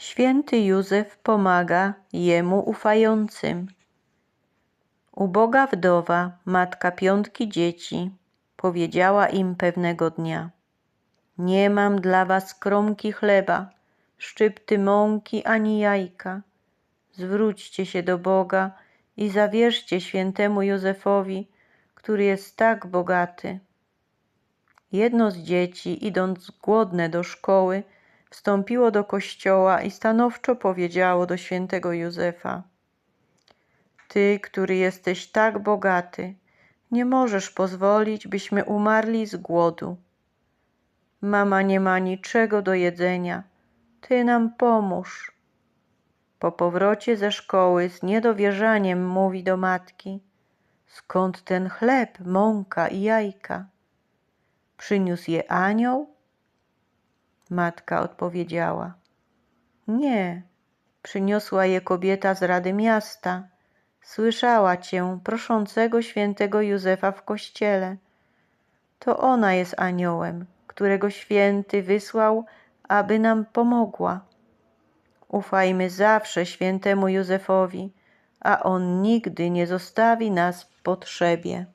Święty Józef pomaga jemu ufającym. Uboga wdowa, matka piątki dzieci, powiedziała im pewnego dnia: Nie mam dla was kromki chleba, szczypty mąki ani jajka. Zwróćcie się do Boga i zawierzcie świętemu Józefowi, który jest tak bogaty. Jedno z dzieci, idąc głodne do szkoły, wstąpiło do kościoła i stanowczo powiedziało do świętego Józefa: Ty, który jesteś tak bogaty, nie możesz pozwolić, byśmy umarli z głodu. Mama nie ma niczego do jedzenia. Ty nam pomóż. Po powrocie ze szkoły z niedowierzaniem mówi do matki: Skąd ten chleb, mąka i jajka? Przyniósł je anioł? Matka odpowiedziała: Nie, przyniosła je kobieta z rady miasta. Słyszała cię proszącego świętego Józefa w kościele. To ona jest aniołem, którego święty wysłał, aby nam pomogła. Ufajmy zawsze świętemu Józefowi, a on nigdy nie zostawi nas w potrzebie.